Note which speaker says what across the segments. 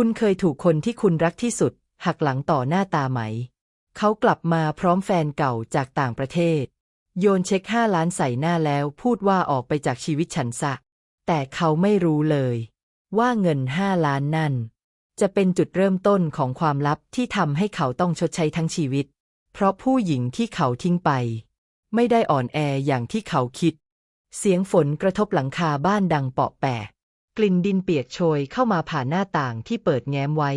Speaker 1: คุณเคยถูกคนที่คุณรักที่สุด หักหลังต่อหน้าตาไหม เขากลับมาพร้อมแฟนเก่าจากต่างประเทศ โยนเช็คห้าล้านใส่หน้าแล้วพูดว่าออกไปจากชีวิตฉันซะ แต่เขาไม่รู้เลย ว่าเงินห้าล้านนั่น จะเป็นจุดเริ่มต้นของความลับที่ทำให้เขาต้องชดใช้ทั้งชีวิต เพราะผู้หญิงที่เขาทิ้งไป ไม่ได้อ่อนแออย่างที่เขาคิด เสียงฝนกระทบหลังคาบ้านดังเปาะแปะ กลิ่นดินเปียกโชยเข้ามาผ่านหน้าต่างที่เปิดแง้มไว้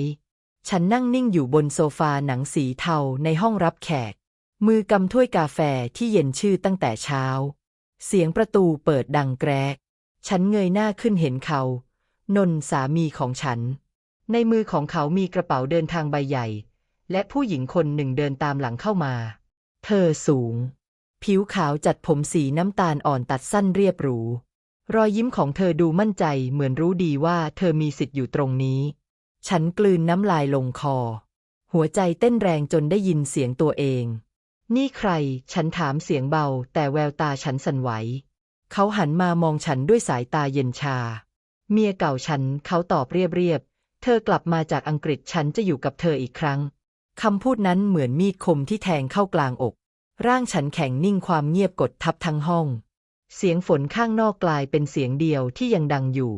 Speaker 1: ฉันนั่งนิ่งอยู่บนโซฟาหนังสีเทาในห้องรับแขก มือกำถ้วยกาแฟที่เย็นชื่อตั้งแต่เช้า เสียงประตูเปิดดังแกรก ฉันเงยหน้าขึ้นเห็นเขา นนท์สามีของฉัน ในมือของเขามีกระเป๋าเดินทางใบใหญ่ และผู้หญิงคนหนึ่งเดินตามหลังเข้ามา เธอสูง ผิวขาวจัดผมสีน้ำตาลอ่อนตัดสั้นเรียบหรู รอยยิ้มของเธอดูมั่นใจเหมือนรู้ดีว่าเธอมีสิทธิ์อยู่ตรงนี้ ฉันกลืนน้ำลายลงคอ หัวใจเต้นแรงจนได้ยินเสียงตัวเอง นี่ใคร ฉันถามเสียงเบา แต่แววตาฉันสั่นไหว เขาหันมามองฉันด้วยสายตาเย็นชา เมียเก่าฉัน เขาตอบเรียบๆ เธอกลับมาจากอังกฤษฉันจะอยู่กับเธออีกครั้ง คำพูดนั้นเหมือนมีดคมที่แทงเข้ากลางอก ร่างฉันแข็งนิ่งความเงียบกดทับทั้งห้อง เสียงฝนข้างนอกกลายเป็นเสียงเดียวที่ยังดังอยู่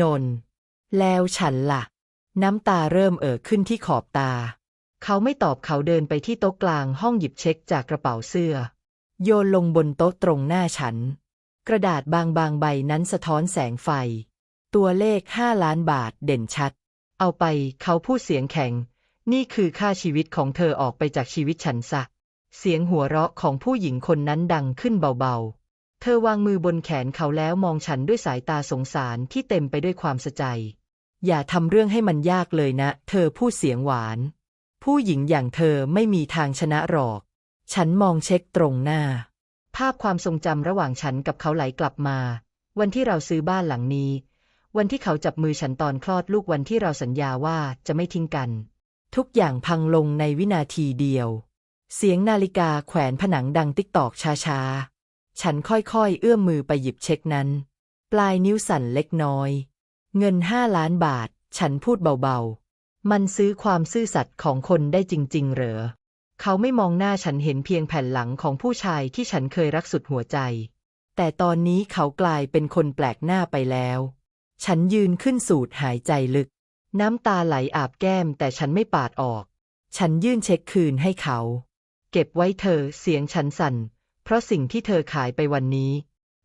Speaker 1: นน แล้วฉันล่ะ น้ำตาเริ่มเอ่อขึ้นที่ขอบตา เขาไม่ตอบเขาเดินไปที่โต๊ะกลางห้องหยิบเช็คจากกระเป๋าเสื้อ โยนลงบนโต๊ะตรงหน้าฉัน กระดาษบางๆใบนั้นสะท้อนแสงไฟ ตัวเลขห้าล้านบาทเด่นชัด เอาไปเขาพูดเสียงแข็ง นี่คือค่าชีวิตของเธอออกไปจากชีวิตฉันซะเสียงหัวเราะของผู้หญิงคนนั้นดังขึ้นเบาๆ เธอวางมือบนแขนเขาแล้วมองฉันด้วยสายตาสงสารที่เต็มไปด้วยความสะใจ อย่าทำเรื่องให้มันยากเลยนะ เธอพูดเสียงหวาน ผู้หญิงอย่างเธอไม่มีทางชนะหรอก ฉันมองเช็คตรงหน้า ภาพความทรงจำระหว่างฉันกับเขาไหลกลับมา วันที่เราซื้อบ้านหลังนี้ วันที่เขาจับมือฉันตอนคลอดลูกวันที่เราสัญญาว่าจะไม่ทิ้งกัน ทุกอย่างพังลงในวินาทีเดียว เสียงนาฬิกาแขวนผนังดังติ๊กตอกช้าๆ ฉันค่อยๆ เอื้อมมือไปหยิบเช็คนั้น ปลายนิ้วสั่นเล็กน้อย เงินห้าล้านบาท ฉันพูดเบาๆ มันซื้อความซื่อสัตย์ของคนได้จริง ๆ เหรอ เขาไม่มองหน้าฉันเห็นเพียงแผ่นหลังของผู้ชายที่ฉันเคยรักสุดหัวใจ แต่ตอนนี้เขากลายเป็นคนแปลกหน้าไปแล้ว ฉันยืนขึ้นสูดหายใจลึก น้ำตาไหลอาบแก้มแต่ฉันไม่ปาดออก ฉันยื่นเช็คคืนให้เขา เก็บไว้เธอเสียงฉันสั่น ราะสิ่งที่เธอขายไปวันนี้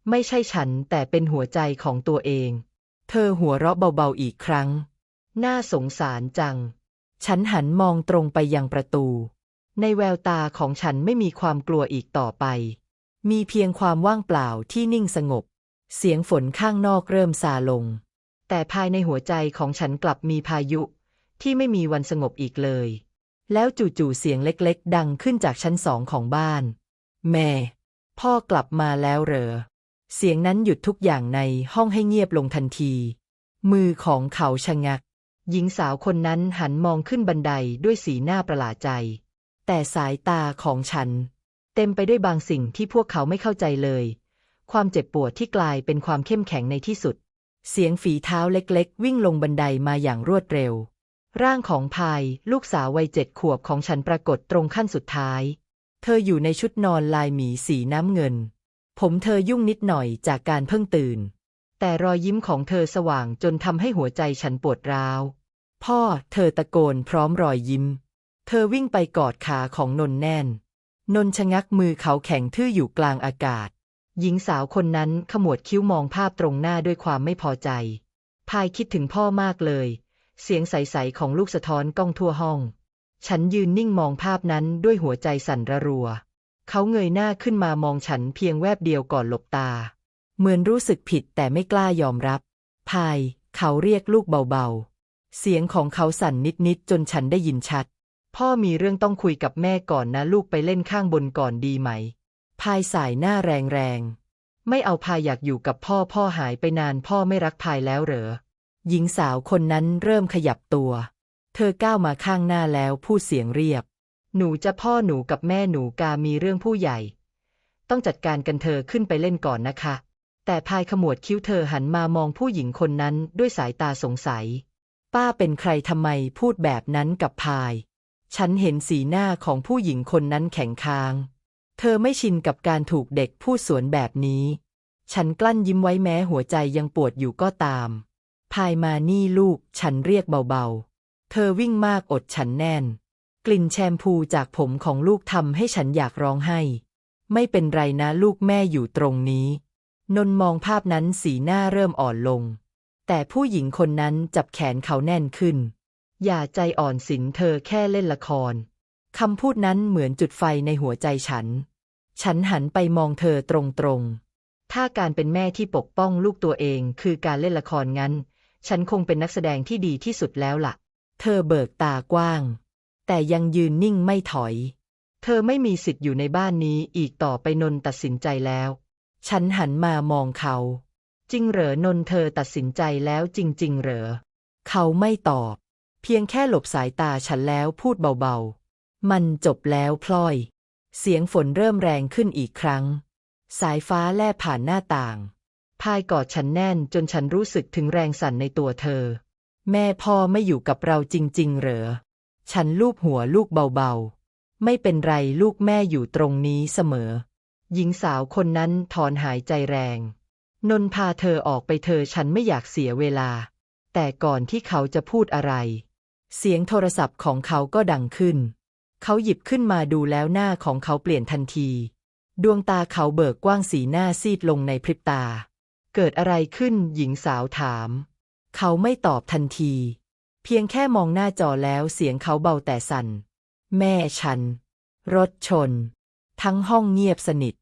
Speaker 1: ไม่ใช่ฉันแต่เป็นหัวใจของตัวเอง เธอหัวเราะเบาๆอีกครั้ง น่าสงสารจัง ฉันหันมองตรงไปยังประตู ในแววตาของฉันไม่มีความกลัวอีกต่อไป มีเพียงความว่างเปล่าที่นิ่งสงบ เสียงฝนข้างนอกเริ่มซาลง แต่ภายในหัวใจของฉันกลับมีพายุที่ไม่มีวันสงบอีกเลย แล้วจู่ๆเสียงเล็กๆ ดังขึ้นจากชั้นสองของบ้าน แม่ พ่อกลับมาแล้วเหรอ เสียงนั้นหยุดทุกอย่างในห้องให้เงียบลงทันที มือของเขาชะงัก หญิงสาวคนนั้นหันมองขึ้นบันไดด้วยสีหน้าประหลาดใจ แต่สายตาของฉัน เต็มไปด้วยบางสิ่งที่พวกเขาไม่เข้าใจเลย ความเจ็บปวดที่กลายเป็นความเข้มแข็งในที่สุด เสียงฝีเท้าเล็กๆ วิ่งลงบันไดมาอย่างรวดเร็ว ร่างของพายลูกสาววัยเจ็ดขวบของฉันปรากฏตรงขั้นสุดท้าย เธออยู่ในชุดนอนลายหมีสีน้ำเงิน ผมเธอยุ่งนิดหน่อยจากการเพิ่งตื่น แต่รอยยิ้มของเธอสว่างจนทำให้หัวใจฉันปวดร้าว พ่อเธอตะโกนพร้อมรอยยิ้ม เธอวิ่งไปกอดขาของนนแน่น นนชะงักมือเขาแข็งทื่ออยู่กลางอากาศ หญิงสาวคนนั้นขมวดคิ้วมองภาพตรงหน้าด้วยความไม่พอใจ พายคิดถึงพ่อมากเลย เสียงใสๆของลูกสะท้อนก้องทั่วห้อง ฉันยืนนิ่งมองภาพนั้นด้วยหัวใจสั่นระรัว เขาเงยหน้าขึ้นมามองฉันเพียงแวบเดียวก่อนหลบตา เหมือนรู้สึกผิดแต่ไม่กล้ายอมรับพาย เขาเรียกลูกเบาๆ เสียงของเขาสั่นนิดๆจนฉันได้ยินชัด พ่อมีเรื่องต้องคุยกับแม่ก่อนนะลูกไปเล่นข้างบนก่อนดีไหมพายสายหน้าแรงๆ ไม่เอาพายอยากอยู่กับพ่อพ่อหายไปนานพ่อไม่รักพายแล้วเหรอ หญิงสาวคนนั้นเริ่มขยับตัว เธอก้าวมาข้างหน้าแล้วพูดเสียงเรียบ หนูจะพ่อหนูกับแม่หนูกามีเรื่องผู้ใหญ่ ต้องจัดการกันเธอขึ้นไปเล่นก่อนนะคะ แต่พายขมวดคิ้วเธอหันมามองผู้หญิงคนนั้นด้วยสายตาสงสัย ป้าเป็นใครทำไมพูดแบบนั้นกับพาย ฉันเห็นสีหน้าของผู้หญิงคนนั้นแข็งค้าง เธอไม่ชินกับการถูกเด็กพูดสวนแบบนี้ ฉันกลั้นยิ้มไว้แม้หัวใจยังปวดอยู่ก็ตาม พายมานี่ลูก ฉันเรียกเบาๆ เธอวิ่งมากอดฉันแน่น กลิ่นแชมพูจากผมของลูกทำให้ฉันอยากร้องไห้ ไม่เป็นไรนะลูกแม่อยู่ตรงนี้ นนมองภาพนั้นสีหน้าเริ่มอ่อนลง แต่ผู้หญิงคนนั้นจับแขนเขาแน่นขึ้น อย่าใจอ่อนสินเธอแค่เล่นละครคำพูดนั้นเหมือนจุดไฟในหัวใจฉัน ฉันหันไปมองเธอตรงๆ ถ้าการเป็นแม่ที่ปกป้องลูกตัวเองคือการเล่นละครงั้น ฉันคงเป็นนักแสดงที่ดีที่สุดแล้วล่ะ เธอเบิกตากว้าง แต่ยังยืนนิ่งไม่ถอย เธอไม่มีสิทธิ์อยู่ในบ้านนี้อีกต่อไปนนตัดสินใจแล้ว ฉันหันมามองเขา จริงเหรอนนเธอตัดสินใจแล้วจริง ๆ เหรอ เขาไม่ตอบ เพียงแค่หลบสายตาฉันแล้วพูดเบาๆ มันจบแล้วพลอย เสียงฝนเริ่มแรงขึ้นอีกครั้ง สายฟ้าแล่ผ่านหน้าต่าง พายกอดฉันแน่นจนฉันรู้สึกถึงแรงสั่นในตัวเธอ แม่พ่อไม่อยู่กับเราจริง ๆ เหรอ ฉันลูบหัวลูกเบาๆ ไม่เป็นไรลูกแม่อยู่ตรงนี้เสมอ หญิงสาวคนนั้นถอนหายใจแรง นนพาเธอออกไปเธอฉันไม่อยากเสียเวลา แต่ก่อนที่เขาจะพูดอะไร เสียงโทรศัพท์ของเขาก็ดังขึ้น เขาหยิบขึ้นมาดูแล้วหน้าของเขาเปลี่ยนทันที ดวงตาเขาเบิกกว้างสีหน้าซีดลงในพริบตา เกิดอะไรขึ้นหญิงสาวถาม เขาไม่ตอบทันที เพียงแค่มองหน้าจอแล้วเสียงเขาเบาแต่สั่น แม่ฉัน รถชน ทั้งห้องเงียบสนิท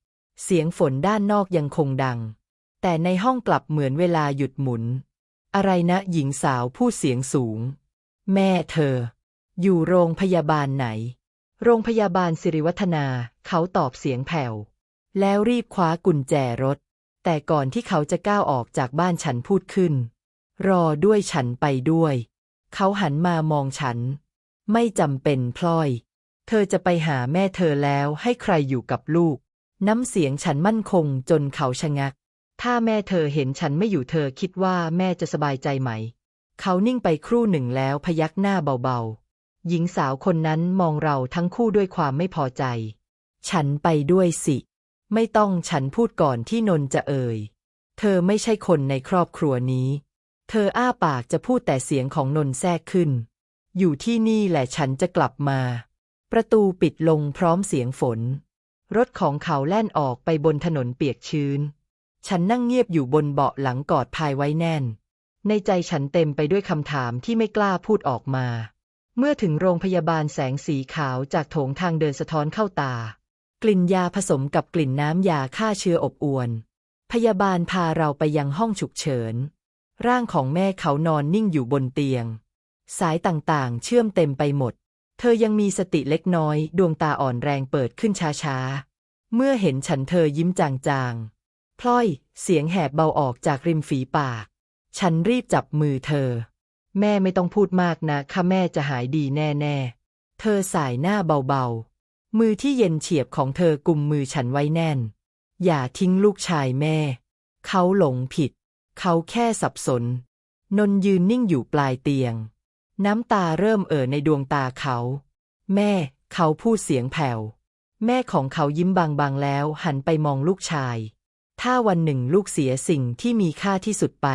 Speaker 1: เสียงฝนด้านนอกยังคงดัง แต่ในห้องกลับเหมือนเวลาหยุดหมุน อะไรนะหญิงสาวพูดเสียงสูง แม่เธอ อยู่โรงพยาบาลไหน โรงพยาบาลสิริวัฒนา เขาตอบเสียงแผ่ว แล้วรีบคว้ากุญแจรถ แต่ก่อนที่เขาจะก้าวออกจากบ้านฉันพูดขึ้น รอด้วยฉันไปด้วย เขาหันมามองฉัน ไม่จำเป็นพลอย เธอจะไปหาแม่เธอแล้วให้ใครอยู่กับลูก น้ำเสียงฉันมั่นคงจนเขาชะงัก ถ้าแม่เธอเห็นฉันไม่อยู่เธอคิดว่าแม่จะสบายใจไหม เขานิ่งไปครู่หนึ่งแล้วพยักหน้าเบาๆ หญิงสาวคนนั้นมองเราทั้งคู่ด้วยความไม่พอใจ ฉันไปด้วยสิ ไม่ต้องฉันพูดก่อนที่นนจะเอ่ย เธอไม่ใช่คนในครอบครัวนี้ เธออ้าปากจะพูดแต่เสียงของนนแทรกขึ้น อยู่ที่นี่แหละฉันจะกลับมา ประตูปิดลงพร้อมเสียงฝน รถของเขาแล่นออกไปบนถนนเปียกชื้น ฉันนั่งเงียบอยู่บนเบาะหลังกอดพายไว้แน่น ในใจฉันเต็มไปด้วยคำถามที่ไม่กล้าพูดออกมา เมื่อถึงโรงพยาบาลแสงสีขาวจากโถงทางเดินสะท้อนเข้าตา กลิ่นยาผสมกับกลิ่นน้ำยาฆ่าเชื้ออบอวนพยาบาลพาเราไปยังห้องฉุกเฉิน ร่างของแม่เขานอนนิ่งอยู่บนเตียง สายต่างๆ เชื่อมเต็มไปหมด เธอยังมีสติเล็กน้อย ดวงตาอ่อนแรงเปิดขึ้นช้าๆ เมื่อเห็นฉันเธอยิ้มจางๆ พลอยเสียงแหบเบาออกจากริมฝีปาก ฉันรีบจับมือเธอ แม่ไม่ต้องพูดมากนะค่ะแม่จะหายดีแน่ๆ เธอสายหน้าเบาๆ มือที่เย็นเฉียบของเธอกุมมือฉันไว้แน่น อย่าทิ้งลูกชายแม่ เขาหลงผิด เขาแค่สับสน นนยืนนิ่งอยู่ปลายเตียง น้ำตาเริ่มเอ่อในดวงตาเขา แม่ เขาพูดเสียงแผ่ว แม่ของเขายิ้มบางๆแล้วหันไปมองลูกชาย ถ้าวันหนึ่งลูกเสียสิ่งที่มีค่าที่สุดไป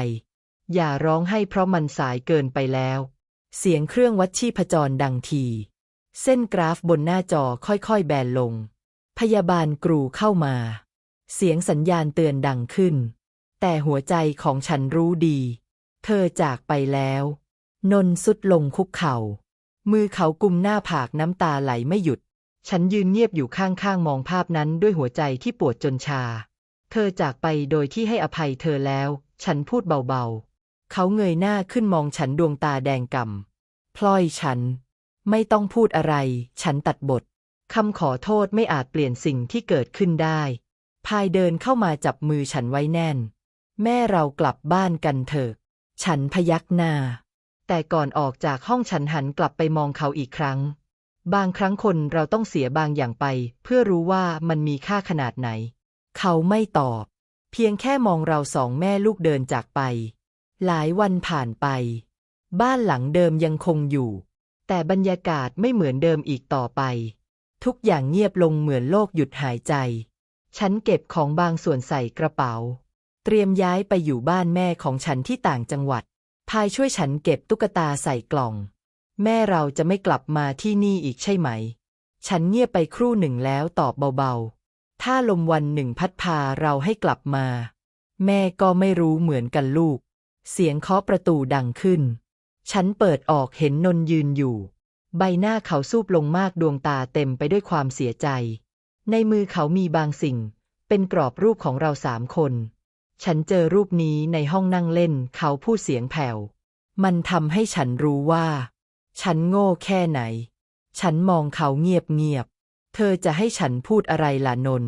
Speaker 1: อย่าร้องให้เพราะมันสายเกินไปแล้ว เสียงเครื่องวัดชีพจรดังที เส้นกราฟบนหน้าจอค่อยๆแบนลง พยาบาลกรูเข้ามา เสียงสัญญาณเตือนดังขึ้น แต่หัวใจของฉันรู้ดี เธอจากไปแล้ว นนสุดลงคุกเข่า มือเขากุมหน้าผากน้ำตาไหลไม่หยุด ฉันยืนเงียบอยู่ข้างๆ มองภาพนั้นด้วยหัวใจที่ปวดจนชา เธอจากไปโดยที่ให้อภัยเธอแล้ว ฉันพูดเบาๆ เขาเงยหน้าขึ้นมองฉันดวงตาแดงก่ำพลอยฉัน ไม่ต้องพูดอะไร ฉันตัดบทคำขอโทษไม่อาจเปลี่ยนสิ่งที่เกิดขึ้นได้ พายเดินเข้ามาจับมือฉันไว้แน่น แม่เรากลับบ้านกันเถอะ ฉันพยักหน้า แต่ก่อนออกจากห้องฉันหันกลับไปมองเขาอีกครั้ง บางครั้งคนเราต้องเสียบางอย่างไป เพื่อรู้ว่ามันมีค่าขนาดไหน เขาไม่ตอบ เพียงแค่มองเราสองแม่ลูกเดินจากไป หลายวันผ่านไป บ้านหลังเดิมยังคงอยู่ แต่บรรยากาศไม่เหมือนเดิมอีกต่อไป ทุกอย่างเงียบลงเหมือนโลกหยุดหายใจ ฉันเก็บของบางส่วนใส่กระเป๋า เตรียมย้ายไปอยู่บ้านแม่ของฉันที่ต่างจังหวัด พายช่วยฉันเก็บตุ๊กตาใส่กล่อง แม่เราจะไม่กลับมาที่นี่อีกใช่ไหม ฉันเงียบไปครู่หนึ่งแล้วตอบเบาๆ ถ้าลมวันหนึ่งพัดพาเราให้กลับมา แม่ก็ไม่รู้เหมือนกันลูก เสียงเคาะประตูดังขึ้น ฉันเปิดออกเห็นนนยืนอยู่ ใบหน้าเขาซูบลงมากดวงตาเต็มไปด้วยความเสียใจ ในมือเขามีบางสิ่ง เป็นกรอบรูปของเราสามคน ฉันเจอรูปนี้ในห้องนั่งเล่น เขาพูดเสียงแผ่ว มันทำให้ฉันรู้ว่า ฉันโง่แค่ไหน ฉันมองเขาเงียบเงียบๆเธอจะให้ฉันพูดอะไรล่ะนน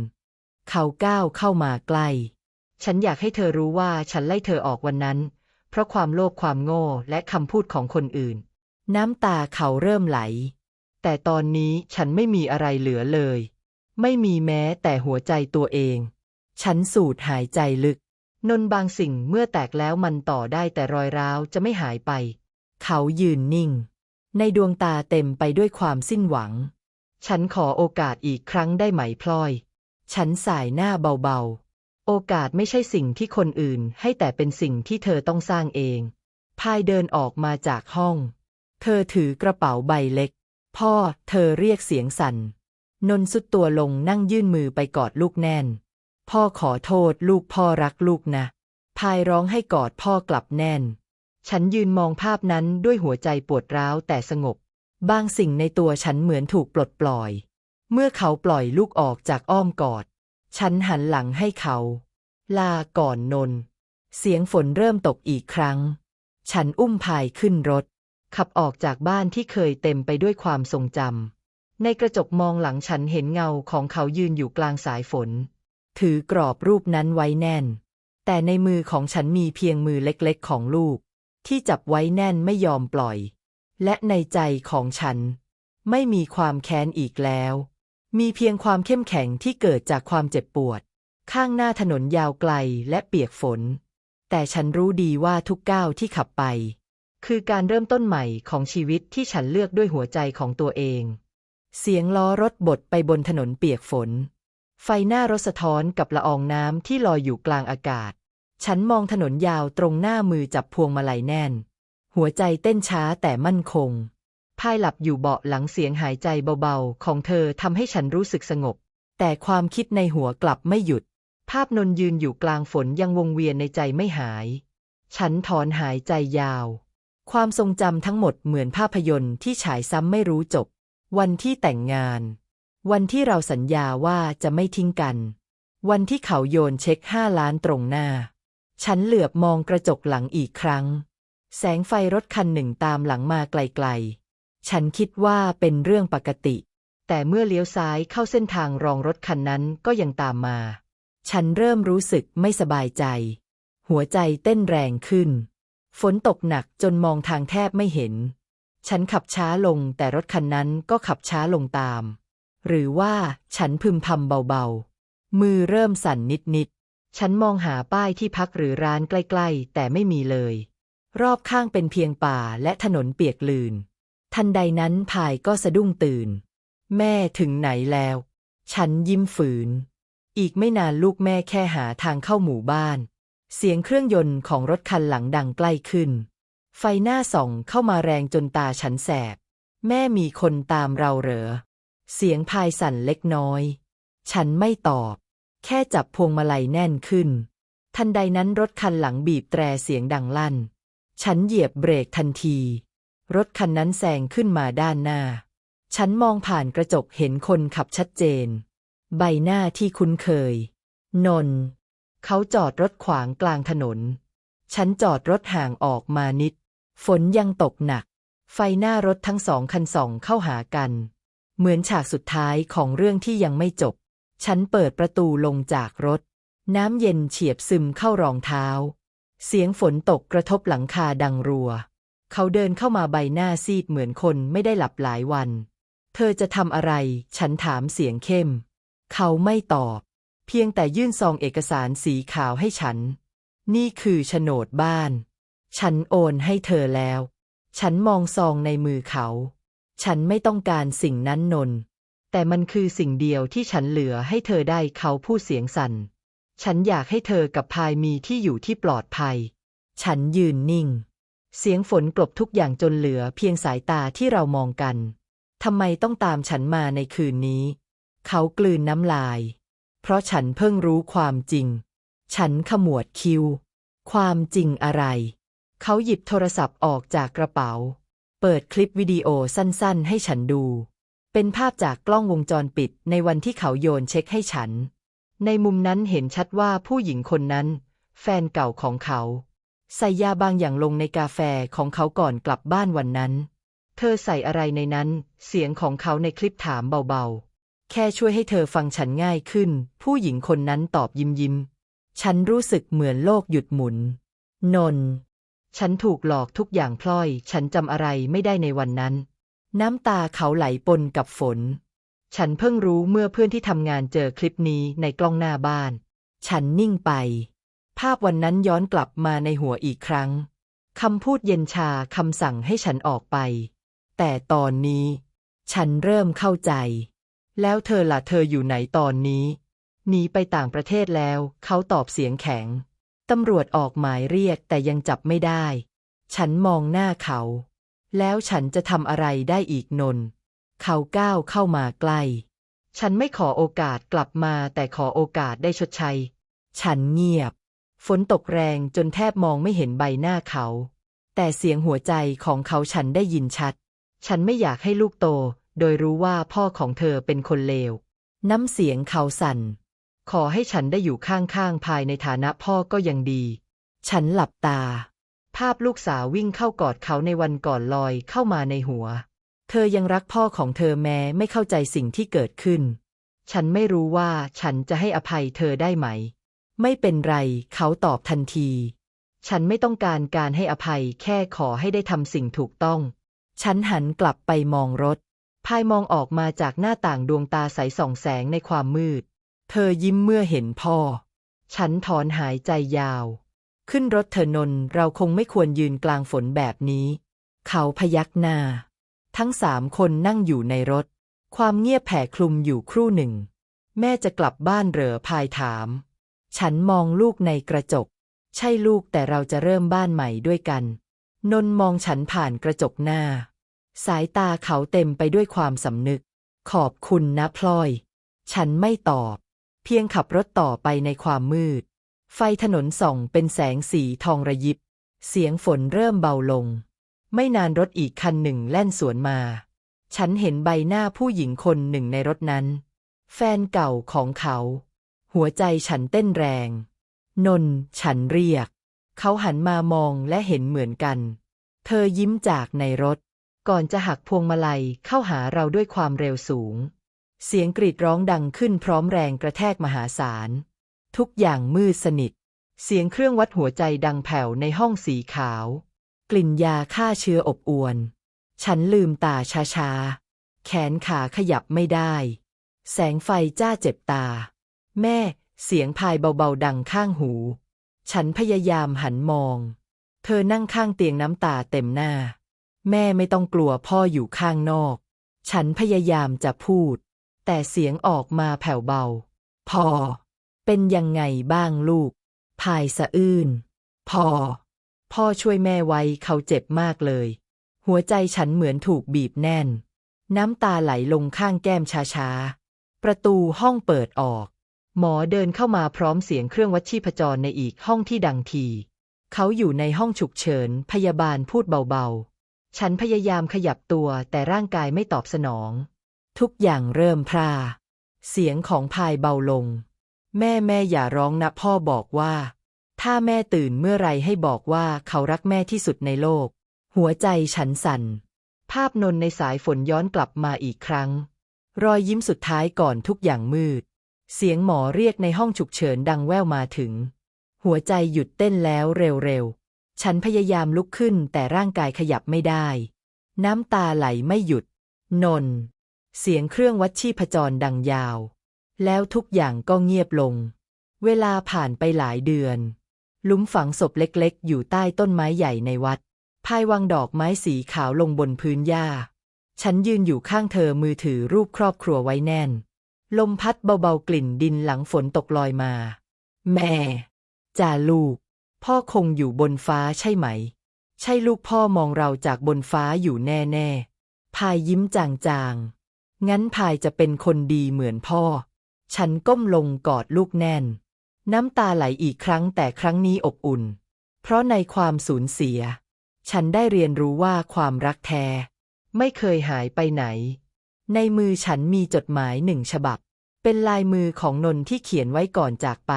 Speaker 1: เขาก้าวเข้ามาใกล้ ฉันอยากให้เธอรู้ว่าฉันไล่เธอออกวันนั้น เพราะความโลภความโง่และคำพูดของคนอื่น น้ำตาเขาเริ่มไหล แต่ตอนนี้ฉันไม่มีอะไรเหลือเลย ไม่มีแม้แต่หัวใจตัวเอง ฉันสูดหายใจลึก นนบางสิ่งเมื่อแตกแล้วมันต่อได้แต่รอยร้าวจะไม่หายไป เขายืนนิ่ง ในดวงตาเต็มไปด้วยความสิ้นหวัง ฉันขอโอกาสอีกครั้งได้ไหมพลอย ฉันสายหน้าเบาๆ โอกาสไม่ใช่สิ่งที่คนอื่นให้แต่เป็นสิ่งที่เธอต้องสร้างเอง พายเดินออกมาจากห้อง เธอถือกระเป๋าใบเล็ก พ่อเธอเรียกเสียงสั่นนนสุดตัวลงนั่งยื่นมือไปกอดลูกแน่น พ่อขอโทษลูกพ่อรักลูกนะ พายร้องให้กอดพ่อกลับแน่น ฉันยืนมองภาพนั้นด้วยหัวใจปวดร้าวแต่สงบ บางสิ่งในตัวฉันเหมือนถูกปลดปล่อย เมื่อเขาปล่อยลูกออกจากอ้อมกอด ฉันหันหลังให้เขา ลาก่อนนน เสียงฝนเริ่มตกอีกครั้ง ฉันอุ้มพายขึ้นรถ ขับออกจากบ้านที่เคยเต็มไปด้วยความทรงจำในกระจกมองหลังฉันเห็นเงาของเขายืนอยู่กลางสายฝน ถือกรอบรูปนั้นไว้แน่น แต่ในมือของฉันมีเพียงมือเล็กๆ ของลูก ที่จับไว้แน่นไม่ยอมปล่อย และในใจของฉัน ไม่มีความแค้นอีกแล้ว มีเพียงความเข้มแข็งที่เกิดจากความเจ็บปวด ข้างหน้าถนนยาวไกลและเปียกฝน แต่ฉันรู้ดีว่าทุกก้าวที่ขับไป คือการเริ่มต้นใหม่ของชีวิตที่ฉันเลือกด้วยหัวใจของตัวเอง เสียงล้อรถบดไปบนถนนเปียกฝน ไฟหน้ารถสะท้อนกับละอองน้ำที่ลอยอยู่กลางอากาศ ฉันมองถนนยาวตรงหน้ามือจับพวงมาลัยแน่น หัวใจเต้นช้าแต่มั่นคงพายหลับอยู่เบาะหลังเสียงหายใจเบาๆ ของเธอทำให้ฉันรู้สึกสงบ แต่ความคิดในหัวกลับไม่หยุด ภาพนนยืนอยู่กลางฝนยังวงเวียนในใจไม่หาย ฉันถอนหายใจยาว ความทรงจำทั้งหมดเหมือนภาพยนตร์ที่ฉายซ้ำไม่รู้จบ วันที่แต่งงาน วันที่เราสัญญาว่าจะไม่ทิ้งกัน วันที่เขาโยนเช็คห้าล้านตรงหน้า ฉันเหลือบมองกระจกหลังอีกครั้ง แสงไฟรถคันหนึ่งตามหลังมาไกลๆ ฉันคิดว่าเป็นเรื่องปกติ แต่เมื่อเลี้ยวซ้ายเข้าเส้นทางรองรถคันนั้นก็ยังตามมา ฉันเริ่มรู้สึกไม่สบายใจ หัวใจเต้นแรงขึ้น ฝนตกหนักจนมองทางแทบไม่เห็น ฉันขับช้าลงแต่รถคันนั้นก็ขับช้าลงตาม หรือว่าฉันพึมพำเบาๆ มือเริ่มสั่นนิดๆ ฉันมองหาป้ายที่พักหรือร้านใกล้ๆ แต่ไม่มีเลย รอบข้างเป็นเพียงป่าและถนนเปียกลืน ทันใดนั้นพายก็สะดุ้งตื่น แม่ถึงไหนแล้ว ฉันยิ้มฝืน อีกไม่นานลูกแม่แค่หาทางเข้าหมู่บ้าน เสียงเครื่องยนต์ของรถคันหลังดังใกล้ขึ้น ไฟหน้าส่องเข้ามาแรงจนตาฉันแสบ แม่มีคนตามเราเหรอ เสียงพายสั่นเล็กน้อย ฉันไม่ตอบ แค่จับพวงมาลัยแน่นขึ้น ทันใดนั้นรถคันหลังบีบแตรเสียงดังลั่น ฉันเหยียบเบรกทันที รถคันนั้นแซงขึ้นมาด้านหน้า ฉันมองผ่านกระจกเห็นคนขับชัดเจน ใบหน้าที่คุ้นเคย นนท์เขาจอดรถขวางกลางถนน ฉันจอดรถห่างออกมานิด ฝนยังตกหนัก ไฟหน้ารถทั้งสองคันส่องเข้าหากัน เหมือนฉากสุดท้ายของเรื่องที่ยังไม่จบ ฉันเปิดประตูลงจากรถ น้ำเย็นเฉียบซึมเข้ารองเท้า เสียงฝนตกกระทบหลังคาดังรัว เขาเดินเข้ามาใบหน้าซีดเหมือนคนไม่ได้หลับหลายวัน เธอจะทำอะไร ฉันถามเสียงเข้ม เขาไม่ตอบ เพียงแต่ยื่นซองเอกสารสีขาวให้ฉัน นี่คือโฉนดบ้าน ฉันโอนให้เธอแล้ว ฉันมองซองในมือเขา ฉันไม่ต้องการสิ่งนั้นนน แต่มันคือสิ่งเดียวที่ฉันเหลือให้เธอได้เขาพูดเสียงสั่น ฉันอยากให้เธอกับพายมีที่อยู่ที่ปลอดภัย ฉันยืนนิ่ง เสียงฝนกลบทุกอย่างจนเหลือเพียงสายตาที่เรามองกัน ทำไมต้องตามฉันมาในคืนนี้ เขากลืนน้ำลาย เพราะฉันเพิ่งรู้ความจริง ฉันขมวดคิ้ว ความจริงอะไร เขาหยิบโทรศัพท์ออกจากกระเป๋า เปิดคลิปวิดีโอสั้นๆ ให้ฉันดู เป็นภาพจากกล้องวงจรปิดในวันที่เขาโยนเช็คให้ฉัน ในมุมนั้นเห็นชัดว่าผู้หญิงคนนั้น แฟนเก่าของเขา ใส่ยาบางอย่างลงในกาแฟของเขาก่อนกลับบ้านวันนั้น เธอใส่อะไรในนั้น เสียงของเขาในคลิปถามเบาๆ แค่ช่วยให้เธอฟังฉันง่ายขึ้น ผู้หญิงคนนั้นตอบยิ้มยิ้มฉันรู้สึกเหมือนโลกหยุดหมุน นน ฉันถูกหลอกทุกอย่างพล่อย ฉันจำอะไรไม่ได้ในวันนั้น น้ำตาเขาไหลปนกับฝน ฉันเพิ่งรู้เมื่อเพื่อนที่ทำงานเจอคลิปนี้ในกล้องหน้าบ้าน ฉันนิ่งไป ภาพวันนั้นย้อนกลับมาในหัวอีกครั้งคำพูดเย็นชาคำสั่งให้ฉันออกไป แต่ตอนนี้ ฉันเริ่มเข้าใจ แล้วเธอล่ะเธออยู่ไหนตอนนี้หนีไปต่างประเทศแล้ว เขาตอบเสียงแข็ง ตำรวจออกหมายเรียกแต่ยังจับไม่ได้ ฉันมองหน้าเขา แล้วฉันจะทำอะไรได้อีกนน เขาก้าวเข้ามาใกล้ ฉันไม่ขอโอกาสกลับมาแต่ขอโอกาสได้ชดใช้ ฉันเงียบ ฝนตกแรงจนแทบมองไม่เห็นใบหน้าเขา แต่เสียงหัวใจของเขาฉันได้ยินชัด ฉันไม่อยากให้ลูกโต โดยรู้ว่าพ่อของเธอเป็นคนเลว น้ำเสียงเขาสั่น ขอให้ฉันได้อยู่ข้างๆภายในฐานะพ่อก็ยังดี ฉันหลับตา ภาพลูกสาววิ่งเข้ากอดเขาในวันก่อนลอยเข้ามาในหัว เธอยังรักพ่อของเธอแม้ไม่เข้าใจสิ่งที่เกิดขึ้น ฉันไม่รู้ว่าฉันจะให้อภัยเธอได้ไหม ไม่เป็นไร เขาตอบทันที ฉันไม่ต้องการการให้อภัยแค่ขอให้ได้ทำสิ่งถูกต้อง ฉันหันกลับไปมองรถ พายมองออกมาจากหน้าต่างดวงตาใสส่องแสงในความมืด เธอยิ้มเมื่อเห็นพ่อ ฉันถอนหายใจยาว ขึ้นรถเธอนนเราคงไม่ควรยืนกลางฝนแบบนี้ เขาพยักหน้า ทั้งสามคนนั่งอยู่ในรถ ความเงียบแผ่คลุมอยู่ครู่หนึ่ง แม่จะกลับบ้านเหรอพายถาม ฉันมองลูกในกระจก ใช่ลูกแต่เราจะเริ่มบ้านใหม่ด้วยกัน นนมองฉันผ่านกระจกหน้า สายตาเขาเต็มไปด้วยความสำนึก ขอบคุณนะพลอย ฉันไม่ตอบ เพียงขับรถต่อไปในความมืด ไฟถนนส่องเป็นแสงสีทองระยิบ เสียงฝนเริ่มเบาลง ไม่นานรถอีกคันหนึ่งแล่นสวนมา ฉันเห็นใบหน้าผู้หญิงคนหนึ่งในรถนั้น แฟนเก่าของเขา หัวใจฉันเต้นแรง นน ฉันเรียก เขาหันมามองและเห็นเหมือนกัน เธอยิ้มจากในรถ ก่อนจะหักพวงมาลัยเข้าหาเราด้วยความเร็วสูง เสียงกรีดร้องดังขึ้นพร้อมแรงกระแทกมหาศาล ทุกอย่างมืดสนิท เสียงเครื่องวัดหัวใจดังแผ่วในห้องสีขาว กลิ่นยาฆ่าเชื้ออบอวน ฉันลืมตาช้าๆ แขนขาขยับไม่ได้ แสงไฟจ้าเจ็บตา แม่ เสียงพายเบาๆดังข้างหู ฉันพยายามหันมอง เธอนั่งข้างเตียงน้ำตาเต็มหน้า แม่ไม่ต้องกลัวพ่ออยู่ข้างนอก ฉันพยายามจะพูด แต่เสียงออกมาแผ่วเบา พอ เป็นยังไงบ้างลูก พายสะอื้น พอ พ่อช่วยแม่ไว้เขาเจ็บมากเลย หัวใจฉันเหมือนถูกบีบแน่น น้ำตาไหลลงข้างแก้มช้าๆ ประตูห้องเปิดออก หมอเดินเข้ามาพร้อมเสียงเครื่องวัดชีพจรในอีกห้องที่ดังที เขาอยู่ในห้องฉุกเฉิน พยาบาลพูดเบาๆ ฉันพยายามขยับตัวแต่ร่างกายไม่ตอบสนอง ทุกอย่างเริ่มพรา เสียงของพายเบาลง แม่แม่อย่าร้องนะพ่อบอกว่า ถ้าแม่ตื่นเมื่อไรให้บอกว่าเขารักแม่ที่สุดในโลก หัวใจฉันสั่น ภาพนนในสายฝนย้อนกลับมาอีกครั้ง รอยยิ้มสุดท้ายก่อนทุกอย่างมืด เสียงหมอเรียกในห้องฉุกเฉินดังแว่วมาถึง หัวใจหยุดเต้นแล้วเร็วๆ ฉันพยายามลุกขึ้นแต่ร่างกายขยับไม่ได้ น้ำตาไหลไม่หยุด นน เสียงเครื่องวัดชีพจรดังยาว แล้วทุกอย่างก็เงียบลง เวลาผ่านไปหลายเดือนหลุมฝังศพเล็กๆ อยู่ใต้ต้นไม้ใหญ่ในวัดพพายวางดอกไม้สีขาวลงบนพื้นหญ้า ฉันยืนอยู่ข้างเธอมือถือรูปครอบครัวไว้แน่น ลมพัดเบาๆกลิ่นดินหลังฝนตกลอยมา แม่จ่าลูก พ่อคงอยู่บนฟ้าใช่ไหม ใช่ลูกพ่อมองเราจากบนฟ้าอยู่แน่ๆ พายยิ้มจางๆ งั้นพายจะเป็นคนดีเหมือนพ่อ ฉันก้มลงกอดลูกแน่น น้ำตาไหลอีกครั้งแต่ครั้งนี้อบอุ่น เพราะในความสูญเสีย ฉันได้เรียนรู้ว่าความรักแท้ ไม่เคยหายไปไหน ในมือฉันมีจดหมายหนึ่งฉบับ เป็นลายมือของนนที่เขียนไว้ก่อนจากไป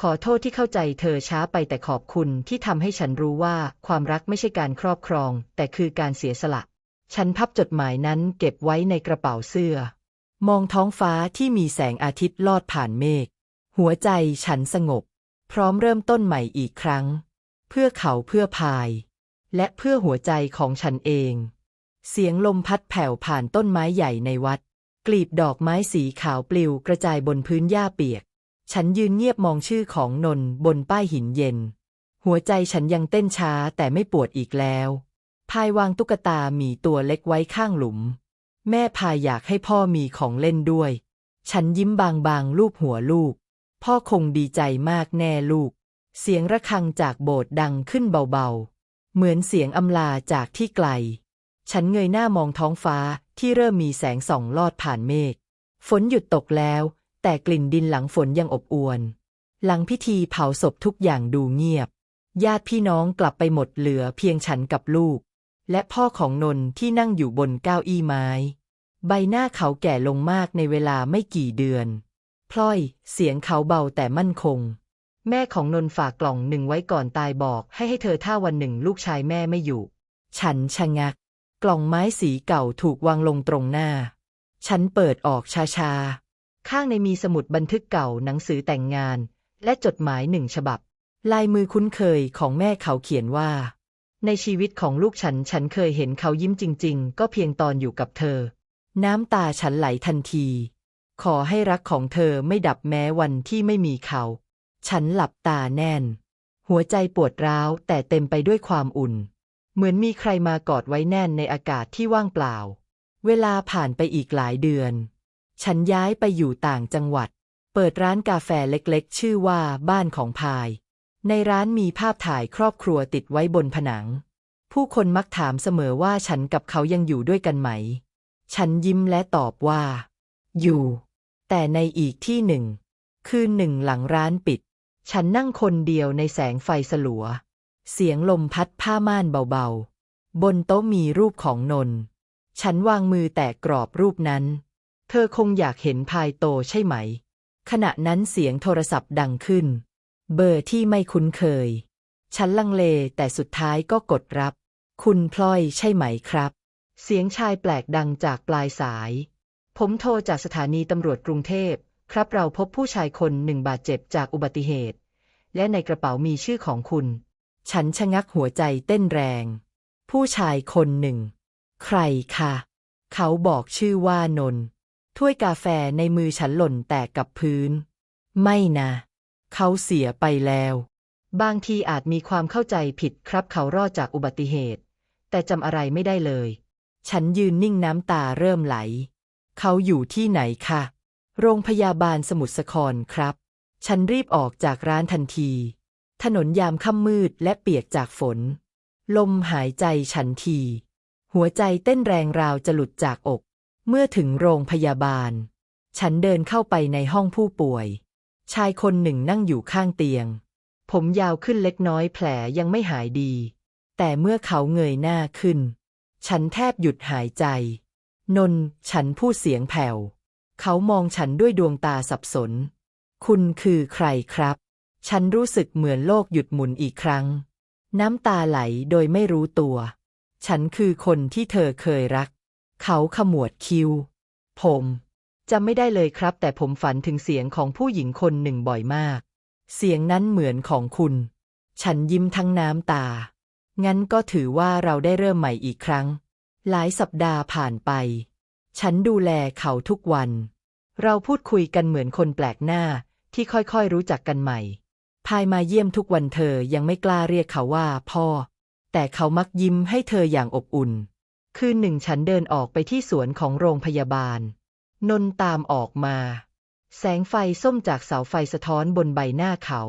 Speaker 1: ขอโทษที่เข้าใจเธอช้าไปแต่ขอบคุณที่ทำให้ฉันรู้ว่าความรักไม่ใช่การครอบครอง แต่คือการเสียสละ ฉันพับจดหมายนั้นเก็บไว้ในกระเป๋าเสื้อ มองท้องฟ้าที่มีแสงอาทิตย์ลอดผ่านเมฆ หัวใจฉันสงบ พร้อมเริ่มต้นใหม่อีกครั้ง เพื่อเขาเพื่อพาย และเพื่อหัวใจของฉันเอง เสียงลมพัดแผ่วผ่านต้นไม้ใหญ่ในวัด กลีบดอกไม้สีขาวปลิวกระจายบนพื้นหญ้าเปียก ฉันยืนเงียบมองชื่อของนนบนป้ายหินเย็น หัวใจฉันยังเต้นช้าแต่ไม่ปวดอีกแล้ว พายวางตุ๊กตาหมีตัวเล็กไว้ข้างหลุม แม่พายอยากให้พ่อมีของเล่นด้วย ฉันยิ้มบางๆลูบหัวลูก พ่อคงดีใจมากแน่ลูก เสียงระฆังจากโบสถ์ดังขึ้นเบาๆ เหมือนเสียงอำลาจากที่ไกล ฉันเงยหน้ามองท้องฟ้าที่เริ่มมีแสงส่องลอดผ่านเมฆ ฝนหยุดตกแล้ว แต่กลิ่นดินหลังฝนยังอบอวลหลังพิธีเผาศพทุกอย่างดูเงียบ ญาติพี่น้องกลับไปหมดเหลือเพียงฉันกับลูก และพ่อของนนที่นั่งอยู่บนเก้าอี้ไม้ ใบหน้าเขาแก่ลงมากในเวลาไม่กี่เดือน พลอยเสียงเขาเบาแต่มั่นคง แม่ของนนฝากกล่องหนึ่งไว้ก่อนตายบอก ให้ให้เธอถ้าวันหนึ่งลูกชายแม่ไม่อยู่ ฉันชะงัก กล่องไม้สีเก่าถูกวางลงตรงหน้า ฉันเปิดออกช้าๆ ข้างในมีสมุดบันทึกเก่าหนังสือแต่งงาน และจดหมายหนึ่งฉบับ ลายมือคุ้นเคยของแม่เขาเขียนว่า ในชีวิตของลูกฉันฉันเคยเห็นเขายิ้มจริง ๆ ก็เพียงตอนอยู่กับเธอ น้ำตาฉันไหลทันที ขอให้รักของเธอไม่ดับแม้วันที่ไม่มีเขา ฉันหลับตาแน่น หัวใจปวดร้าวแต่เต็มไปด้วยความอุ่น เหมือนมีใครมากอดไว้แน่นในอากาศที่ว่างเปล่า เวลาผ่านไปอีกหลายเดือน ฉันย้ายไปอยู่ต่างจังหวัด เปิดร้านกาแฟเล็กๆ ชื่อว่าบ้านของพาย ในร้านมีภาพถ่ายครอบครัวติดไว้บนผนัง ผู้คนมักถามเสมอว่าฉันกับเขายังอยู่ด้วยกันไหม ฉันยิ้มและตอบว่า อยู่ แต่ในอีกที่หนึ่ง คืนหนึ่งหลังร้านปิด ฉันนั่งคนเดียวในแสงไฟสลัว เสียงลมพัดผ้าม่านเบาๆ บนโต๊ะมีรูปของนน ฉันวางมือแตะกรอบรูปนั้น เธอคงอยากเห็นพายโตใช่ไหม ขณะนั้นเสียงโทรศัพท์ดังขึ้น เบอร์ที่ไม่คุ้นเคย ฉันลังเลแต่สุดท้ายก็กดรับ คุณพลอยใช่ไหมครับ เสียงชายแปลกดังจากปลายสาย ผมโทรจากสถานีตำรวจกรุงเทพ ครับเราพบผู้ชายคนหนึ่งบาดเจ็บจากอุบัติเหตุ และในกระเป๋ามีชื่อของคุณ ฉันชะงักหัวใจเต้นแรง ผู้ชายคนหนึ่ง ใครคะ เขาบอกชื่อว่านน ถ้วยกาแฟในมือฉันหล่นแตกกับพื้น ไม่นะ เขาเสียไปแล้ว บางทีอาจมีความเข้าใจผิดครับเขารอดจากอุบัติเหตุ แต่จำอะไรไม่ได้เลย ฉันยืนนิ่งน้ำตาเริ่มไหล เขาอยู่ที่ไหนคะ โรงพยาบาลสมุทรสาครครับ ฉันรีบออกจากร้านทันที ถนนยามค่ำมืดและเปียกจากฝน ลมหายใจฉันที หัวใจเต้นแรงราวจะหลุดจากอก เมื่อถึงโรงพยาบาล ฉันเดินเข้าไปในห้องผู้ป่วย ชายคนหนึ่งนั่งอยู่ข้างเตียง ผมยาวขึ้นเล็กน้อยแผลยังไม่หายดี แต่เมื่อเขาเงยหน้าขึ้น ฉันแทบหยุดหายใจ นน ฉันพูดเสียงแผ่ว เขามองฉันด้วยดวงตาสับสน คุณคือใครครับ ฉันรู้สึกเหมือนโลกหยุดหมุนอีกครั้ง น้ำตาไหลโดยไม่รู้ตัว ฉันคือคนที่เธอเคยรัก เขาขมวดคิ้ว ผม จำไม่ได้เลยครับ แต่ผมฝันถึงเสียงของผู้หญิงคนหนึ่งบ่อยมาก เสียงนั้นเหมือนของคุณ ฉันยิ้มทั้งน้ำตา งั้นก็ถือว่าเราได้เริ่มใหม่อีกครั้ง หลายสัปดาห์ผ่านไป ฉันดูแลเขาทุกวัน เราพูดคุยกันเหมือนคนแปลกหน้าที่ค่อยๆรู้จักกันใหม่ พายมาเยี่ยมทุกวันเธอยังไม่กล้าเรียกเขาว่าพ่อ แต่เขามักยิ้มให้เธออย่างอบอุ่น คืนหนึ่งฉันเดินออกไปที่สวนของโรงพยาบาล นนตามออกมา แสงไฟส้มจากเสาไฟสะท้อนบนใบหน้าเขา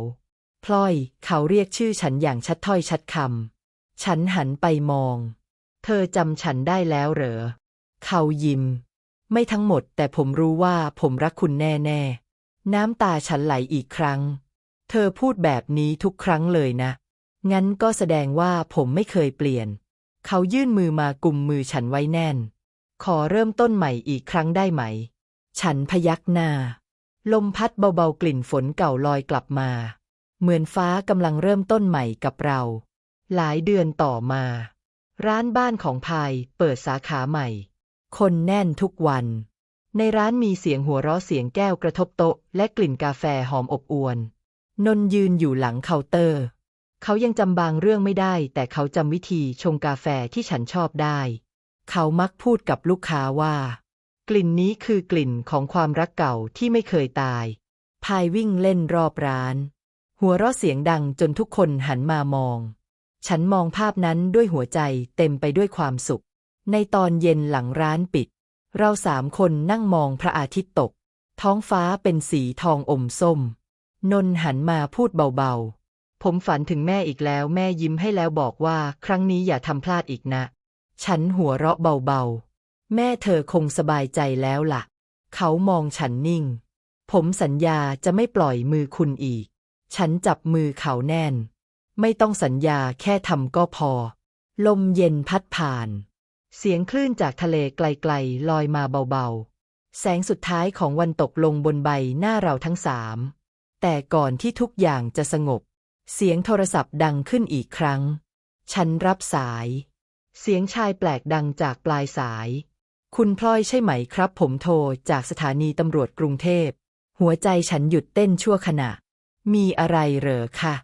Speaker 1: พลอย เขาเรียกชื่อฉันอย่างชัดถ้อยชัดคำ ฉันหันไปมอง เธอจำฉันได้แล้วเหรอ เขายิ้ม ไม่ทั้งหมดแต่ผมรู้ว่าผมรักคุณแน่ๆ น้ำตาฉันไหลอีกครั้ง เธอพูดแบบนี้ทุกครั้งเลยนะ งั้นก็แสดงว่าผมไม่เคยเปลี่ยน เขายื่นมือมากุมมือฉันไว้แน่น ขอเริ่มต้นใหม่อีกครั้งได้ไหม ฉันพยักหน้า ลมพัดเบาๆกลิ่นฝนเก่าลอยกลับมา เหมือนฟ้ากำลังเริ่มต้นใหม่กับเรา หลายเดือนต่อมา ร้านบ้านของพายเปิดสาขาใหม่ คนแน่นทุกวัน ในร้านมีเสียงหัวเราะเสียงแก้วกระทบโต๊ะ และกลิ่นกาแฟหอมอบอวล นนท์ยืนอยู่หลังเคาน์เตอร์เขายังจำบางเรื่องไม่ได้ แต่เขาจำวิธีชงกาแฟที่ฉันชอบได้ เขามักพูดกับลูกค้าว่า กลิ่นนี้คือกลิ่นของความรักเก่าที่ไม่เคยตาย พายวิ่งเล่นรอบร้าน หัวเราะเสียงดังจนทุกคนหันมามอง ฉันมองภาพนั้นด้วยหัวใจเต็มไปด้วยความสุข ในตอนเย็นหลังร้านปิด เราสามคนนั่งมองพระอาทิตย์ตก ท้องฟ้าเป็นสีทองอมส้ม นนหันมาพูดเบาๆผมฝันถึงแม่อีกแล้วแม่ยิ้มให้แล้วบอกว่า ครั้งนี้อย่าทำพลาดอีกนะ ฉันหัวเราะเบาๆ แม่เธอคงสบายใจแล้วล่ะ เขามองฉันนิ่ง ผมสัญญาจะไม่ปล่อยมือคุณอีก ฉันจับมือเขาแน่น ไม่ต้องสัญญาแค่ทำก็พอ ลมเย็นพัดผ่าน เสียงคลื่นจากทะเลไกลๆ ลอยมาเบาๆ แสงสุดท้ายของวันตกลงบนใบหน้าเราทั้งสาม แต่ก่อนที่ทุกอย่างจะสงบ เสียงโทรศัพท์ดังขึ้นอีกครั้ง ฉันรับสาย เสียงชายแปลกดังจากปลายสาย คุณพลอยใช่ไหมครับ ผมโทรจากสถานีตำรวจกรุงเทพ หัวใจฉันหยุดเต้นชั่วขณะ มีอะไรเหรอคะ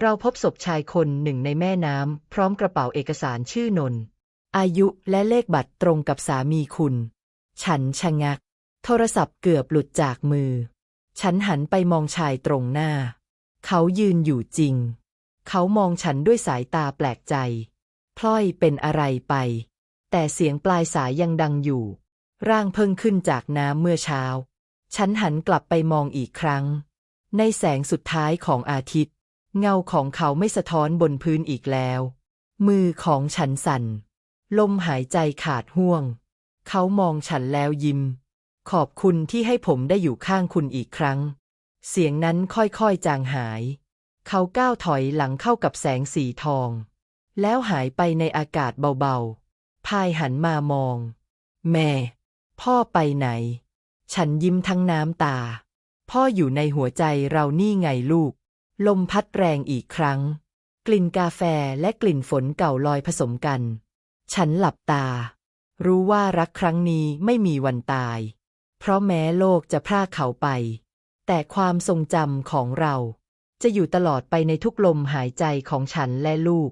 Speaker 1: เราพบศพชายคนหนึ่งในแม่น้ำพร้อมกระเป๋าเอกสารชื่อนนท์อายุและเลขบัตรตรงกับสามีคุณ ฉันชะงัก โทรศัพท์เกือบหลุดจากมือ ฉันหันไปมองชายตรงหน้า เขายืนอยู่จริง เขามองฉันด้วยสายตาแปลกใจ พล้อยเป็นอะไรไป แต่เสียงปลายสายยังดังอยู่ ร่างเพิ่งขึ้นจากน้ำเมื่อเช้า ฉันหันกลับไปมองอีกครั้ง ในแสงสุดท้ายของอาทิตย์ เงาของเขาไม่สะท้อนบนพื้นอีกแล้ว มือของฉันสั่น ลมหายใจขาดห่วง เขามองฉันแล้วยิ้ม ขอบคุณที่ให้ผมได้อยู่ข้างคุณอีกครั้ง เสียงนั้นค่อยๆจางหาย เขาก้าวถอยหลังเข้ากับแสงสีทอง แล้วหายไปในอากาศเบาๆ พายหันมามอง แม่ พ่อไปไหน ฉันยิ้มทั้งน้ำตา พ่ออยู่ในหัวใจเรานี่ไงลูก ลมพัดแรงอีกครั้ง กลิ่นกาแฟและกลิ่นฝนเก่าลอยผสมกัน ฉันหลับตา รู้ว่ารักครั้งนี้ไม่มีวันตาย เพราะแม้โลกจะพรากเขาไป แต่ความทรงจำของเรา จะอยู่ตลอดไปในทุกลมหายใจของฉันและลูก